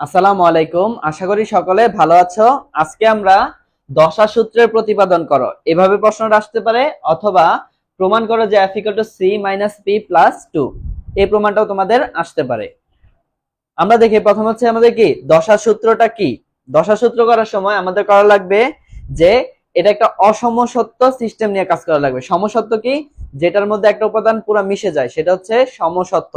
আসসালামু আলাইকুম। আশা করি সকলে ভালো আছো। আজকে আমরা দশা সূত্রের প্রতিপাদন করো। এভাবে প্রশ্নটা আসতে পারে অথবা প্রমাণ করো যে F equal to C minus P plus two এই প্রমাণটাও তোমাদের আসতে পারে। আমরা দেখি, প্রথম হচ্ছে আমাদের কি? দশা সূত্রটা কি? দশা সূত্র করার সময় আমাদের করা লাগবে যে এটা একটা অসমসত্ব সিস্টেম নিয়ে কাজ করা লাগবে। সমসত্ব কি? যেটার মধ্যে একটা উপাদান পুরো মিশে যায়, সেটা হচ্ছে সমসত্ব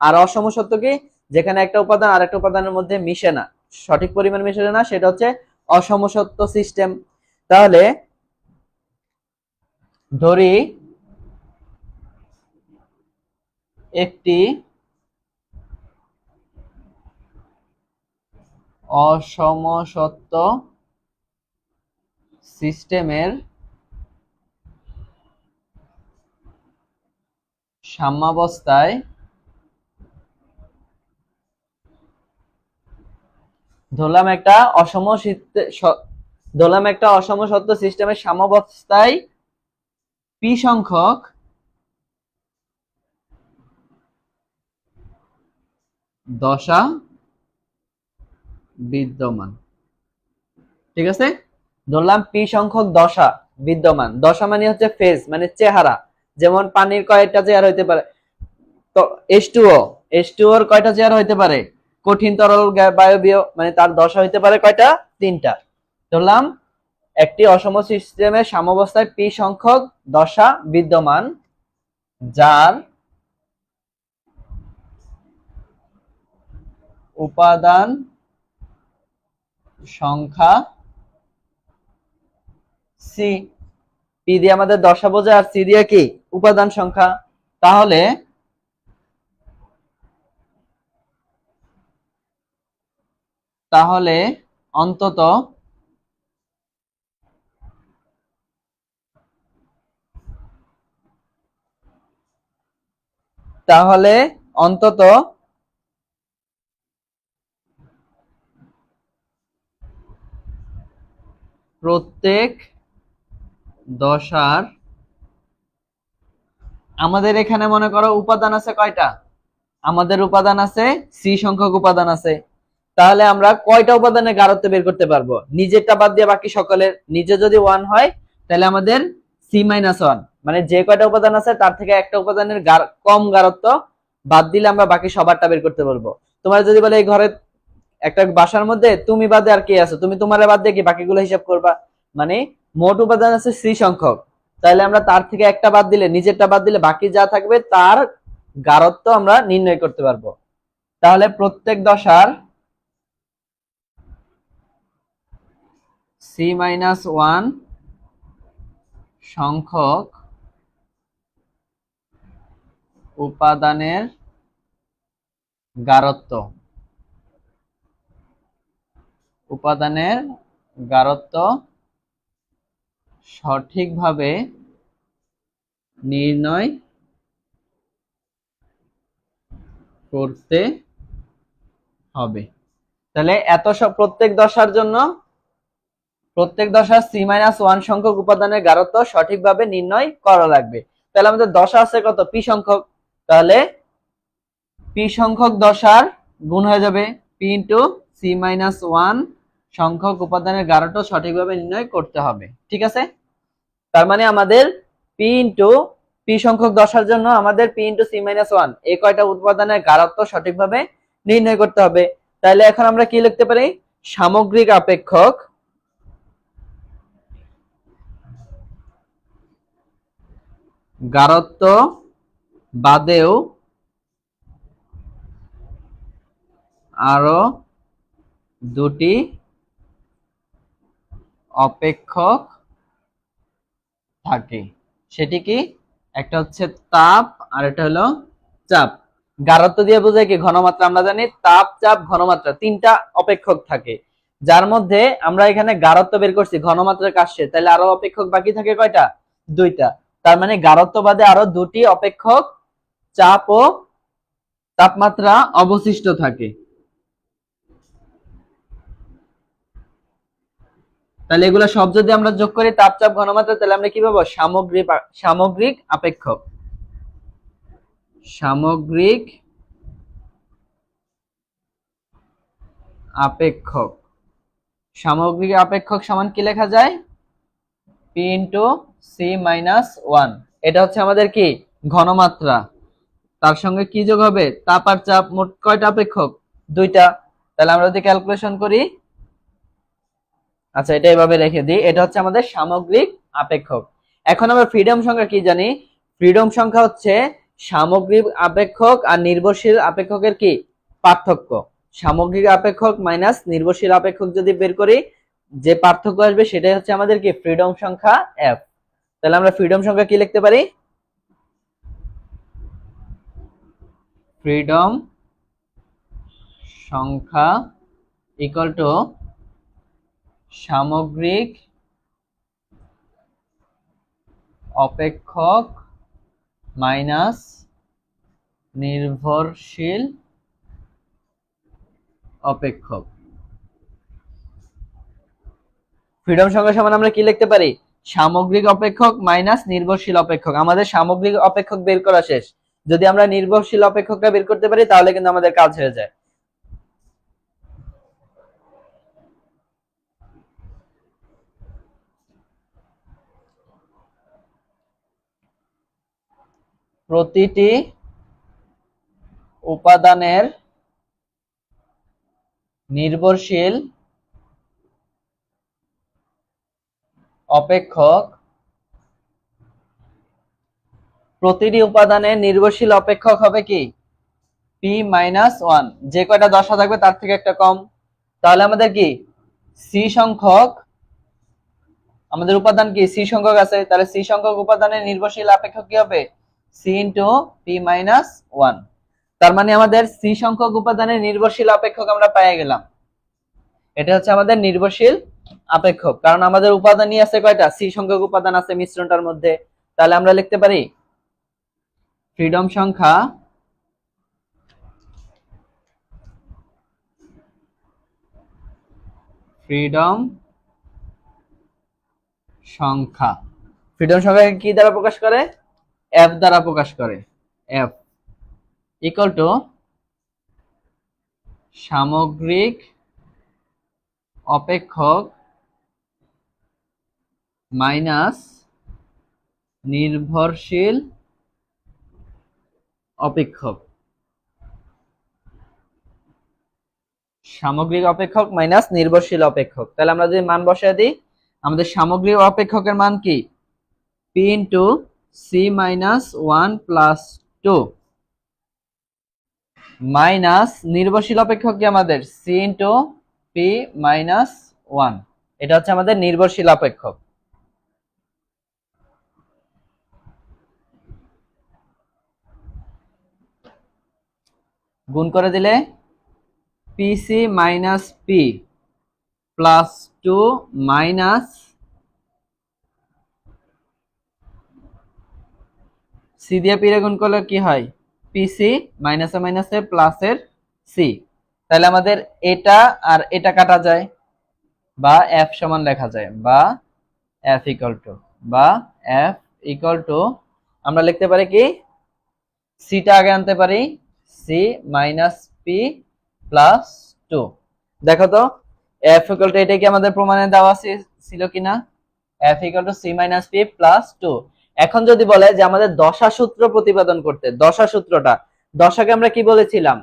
আর অসমসত্ব কি? যেখানে একটা উপাদান আর একটা উপাদানের মধ্যে মিশে না। সঠিক পরিমাণ মিশে না, সেটা হচ্ছে অসমসত্ব সিস্টেম তাহলে ধরি একটি অসমসত্ব সিস্টেমের সাম্যাবস্থায় ধরলাম একটা অসম ধরলাম একটা অসম সত্য সিস্টেমের সাম্যাবস্থায় পি সংখ্যক দশা বিদ্যমান। ঠিক আছে? ধরলাম পি সংখ্যক দশা বিদ্যমান। দশা মানে হচ্ছে ফেজ মানে চেহারা। যেমন পানির কয়টা চেয়ার হইতে পারে? তো এস টু ও এস টু ওর কয়টা চেয়ার হইতে পারে? কঠিন তরল বায়বীয় মানে তার দশা হইতে পারে কয়টা? তিনটা। ধরলাম, একটি অসম সিস্টেমের সাম্যাবস্থায় পি সংখ্যক দশা বিদ্যমান, যার উপাদান সংখ্যা সি পি দিয়ে আমাদের দশা বোঝায় আর সি দিয়ে কি? উপাদান সংখ্যা। তাহলে তাহলে অন্তত তাহলে অন্তত প্রত্যেক দশার আমাদের এখানে মনে করো উপাদান আছে কয়টা? আমাদের উপাদান আছে সি সংখ্যক উপাদান আছে। তাহলে আমরা কয়টা উপাদানের গারত্ব বের করতে পারব? নিজেরটা বাদ দিয়ে বাকি সকলের। নিজে যদি ওয়ান হয়, তাহলে আমাদের সি মাইনাস ওয়ান মানে যে কয়টা উপাদান আছে, তার থেকে একটা উপাদানের কম গারত্ব বাদ দিলে আমরা বাকি সবারটা বের করতে পারব। তোমার যদি বলে এই ঘরে একটা বাসার মধ্যে তুমি বাদে আর কে আছে? তুমি তোমার বাদ দিয়ে কি বাকিগুলো হিসাব করবা? মানে মোট উপাদান আছে সি সংখ্যক। তাহলে আমরা তার থেকে একটা বাদ দিলে, নিজেরটা বাদ দিলে বাকি যা থাকবে, তার গারত্ব আমরা নির্ণয় করতে পারব। তাহলে প্রত্যেক দশার সি মাইনাস ওয়ান সংখ্যক উপাদানের গারত্ব। উপাদানের গারত্ব সঠিকভাবে নির্ণয় করতে হবে। তাহলে এত সব প্রত্যেক দশার জন্য প্রত্যেক দশার সি মাইনাস ওয়ান সংখ্যক উপাদানের গারত্ব সঠিকভাবে নির্ণয় করা লাগবে। তাহলে আমাদের দশা আছে কত? পি সংখ্যক। তাহলে পি সংখ্যক দশার গুণ হয়ে যাবে P into C minus one সংখ্যক উপাদানের গারত্ব সঠিকভাবে নির্ণয় করতে হবে। ঠিক আছে? তার মানে আমাদের পি ইন্টু পি সংখ্যক দশার জন্য আমাদের P into C minus one এই কয়টা উপাদানের গারত্ব সঠিকভাবে নির্ণয় করতে হবে। তাহলে এখন আমরা কি লিখতে পারি? সামগ্রিক আপেক্ষক গারত্ব বাদেও আরও দুটি অপেক্ষক থাকে। সেটি কি? একটা হচ্ছে তাপ, আর এটা হলো চাপ। গারত্ব দিয়ে বোঝায় কি? ঘনমাত্রা আমরা জানি, তাপ, চাপ, ঘনমাত্রা, তিনটা অপেক্ষক থাকে। যার মধ্যে আমরা এখানে গারত্ব বের করছি ঘনমাত্রার কাছে তাহলে আরও অপেক্ষক বাকি থাকে কয়টা? দুইটা। তার মানে গারত্ববাদে আরও দুটি অপেক্ষক চাপ ও তাপমাত্রা অবশিষ্ট থাকে। তাহলে এগুলো সব যদি আমরা যোগ করি তাপচাপ ঘনমাত্রা, তাহলে আমরা কি পাবো? সামগ্রিক সামগ্রিক আপেক্ষক। সামগ্রিক আপেক্ষক। সামগ্রিক আপেক্ষক সমান কি লেখা যায়? P into C minus one এটা হচ্ছে আমাদের কি? ঘনমাত্রা। তার সঙ্গে কি যোগ হবে? তাপ আর চাপ মোট কয়টা আপেক্ষক দুইটা। তাহলে আমরা যদি ক্যালকুলেশন করি আচ্ছা এটা এভাবে রেখে দিই। এটা হচ্ছে আমাদের সামগ্রিক আপেক্ষক এখন আমরা ফ্রিডম সংখ্যা কি জানি? ফ্রিডম সংখ্যা হচ্ছে সামগ্রিক আপেক্ষক আর নির্ভরশীল আপেক্ষকের কি? পার্থক্য। সামগ্রিক আপেক্ষক মাইনাস নির্ভরশীল আপেক্ষক যদি বের করি যে পার্থক্য আসবে সেটাই হচ্ছে আমাদের কি ফ্রিডম সংখ্যা এফ তাহলে আমরা ফ্রিডম সংখ্যা কি লিখতে পারি? ফ্রিডম সংখ্যা ইকুয়াল টু সামগ্রিক অপেক্ষক মাইনাস নির্ভরশীল অপেক্ষক। ফ্রিডম সংখ্যা সমান আমরা কি লিখতে পারি? সামগ্রিক অপেক্ষক মাইনাস নির্ভরশীল অপেক্ষক। আমাদের সামগ্রিক অপেক্ষক বের করা শেষ। যদি আমরা নির্ভরশীল অপেক্ষকটা বের করতে পারি, তাহলে কিন্তু আমাদের কাজ হয়ে যায়। প্রতিটি উপাদানের নির্ভরশীল অপেক্ষক প্রতিটি উপাদানের নির্ভরশীল অপেক্ষক হবে কি? পি মাইনাস ওয়ান যে কয়টা দশা থাকবে তার থেকে একটা কম। তাহলে আমাদের কি? সি সংখ্যক, আমাদের উপাদান কি? সি সংখ্যক আছে। তাহলে সি সংখ্যক উপাদানের নির্ভরশীল অপেক্ষক কি হবে? C into P minus one তার মানে আমাদের সি সংখ্যক উপাদানের নির্ভরশীল অপেক্ষক আমরা পেয়ে গেলাম। এটা হচ্ছে আমাদের নির্ভরশীল আপেক্ষক। কারণ আমাদের উপাদানই আছে কয়টা? সি সংখ্যক উপাদান আছে মিশ্রণটার মধ্যে। তাহলে আমরা লিখতে পারি, ফ্রিডম সংখ্যা ফ্রিডম সংখ্যা। ফ্রিডম সংখ্যাকে কি দ্বারা প্রকাশ করে? এফ দ্বারা প্রকাশ করে। এফ ইকুয়াল টু সামগ্রিক অপেক্ষক মাইনাস নির্ভরশীল অপেক্ষক। সামগ্রিক অপেক্ষক মাইনাস নির্ভরশীল অপেক্ষক। তাহলে আমরা যদি মান বসায় দিই, আমাদের সামগ্রিক অপেক্ষকের মান কি? P into C minus one plus two minus নির্ভরশীল অপেক্ষক কি আমাদের? C into P minus one এটা হচ্ছে আমাদের নির্ভরশীল অপেক্ষক। গুণ করে দিলে PC minus P plus two minus C দিয়ে পি রে গুণ করলে কি হয়? পিসি মাইনাসে মাইনাসে প্লাসের সি তাহলে আমাদের এটা আর এটা কাটা যায় বা এফ সমান লেখা যায় বা এফ ইকুয়াল টু বা এফ ইকুয়াল টু আমরা লিখতে পারি কি? সিটা আগে আনতে পারি C minus P plus two. দেখো তো এফ টু এটা কি আমাদের প্রমাণে দেওয়া ছিল কিনা F to C minus P plus two এখন যদি বলে যে আমাদের দশা সূত্র প্রতিপাদন করতে দশা সূত্রটা দশাকে আমরা কি বলেছিলাম?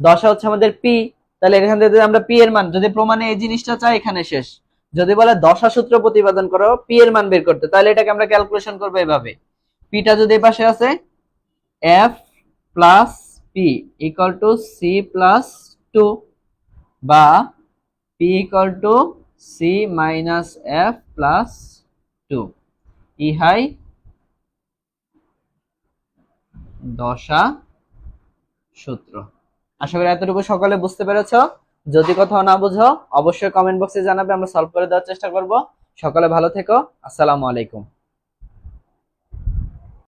দশা হচ্ছে আমাদের পি তাহলে এখান থেকে আমরা পি এর মান, যদি প্রমাণে এই জিনিসটা চাই, এখানে শেষ। যদি বলে দশা সূত্র প্রতিপাদন করো পি এর মান বের করতে, তাহলে এটাকে আমরা ক্যালকুলেশন করব এভাবে। পিটা যদি পাশে আছে F plus P equal to C plus two বা P equal to C minus F plus two ইহাই দশা সূত্র। আশা করি এতটুকু সকলে বুঝতে পেরেছ। যদি কোথাও না বুঝো, অবশ্যই কমেন্ট বক্সে জানাবে, আমরা সলভ করে দেওয়ার চেষ্টা করব। সকলে ভালো থেকো। আসসালামু আলাইকুম।